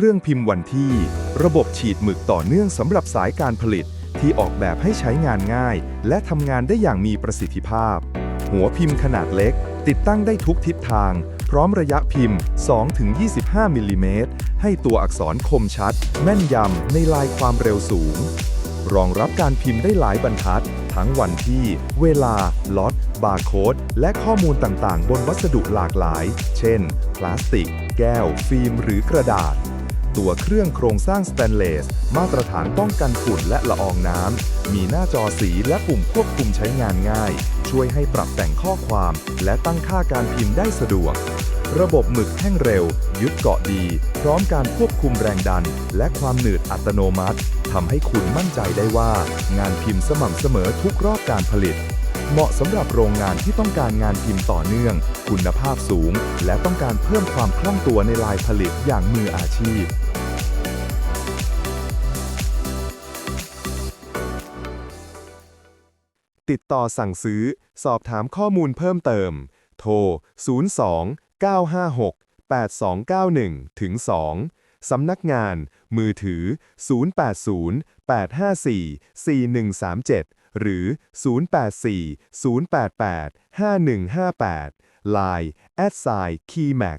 เครื่องพิมพ์วันที่ ระบบฉีดหมึกต่อเนื่องสำหรับสายการผลิตที่ออกแบบให้ใช้งานง่าย และทำงานได้อย่างมีประสิทธิภาพ หัวพิมพ์ขนาดเล็ก ติดตั้งได้ทุกทิศทาง พร้อมระยะพิมพ์ 2-25 มิลลิเมตร ให้ตัวอักษรคมชัด แม่นยำ ในลายความเร็วสูง รองรับการพิมพ์ได้หลายบรรทัด ทั้งวันที่ เวลา ล็อต บาร์โค้ด และข้อมูลต่างๆ บนวัสดุหลากหลาย เช่น พลาสติก แก้ว ฟิล์ม หรือกระดาษ ตัวเครื่องโครงสร้างสแตนเลส มาตรฐานป้องกันฝุ่นและละอองน้ำ มีหน้าจอสีและปุ่มควบคุมใช้งานง่าย ช่วยให้ปรับแต่งข้อความและตั้งค่าการพิมพ์ได้สะดวก ระบบหมึกแห้งเร็ว ยึดเกาะดี พร้อมการควบคุมแรงดัน และความหนืดอัตโนมัติทำให้คุณมั่นใจได้ว่า งานพิมพ์สม่ำเสมอทุกรอบการผลิต เหมาะสำหรับโรงงานที่ต้องการงานพิมพ์ต่อเนื่อง คุณภาพสูง และต้องการเพิ่มความคล่องตัวในลายผลิตอย่างมืออาชีพ ติดต่อสั่งซื้อ สอบถามข้อมูลเพิ่มเติม โทร 02 956 8291 ถึง 2 สำนักงาน มือถือ 080 854 4137 หรือ 084 088 5158 Line แอดไซน์ KeyMac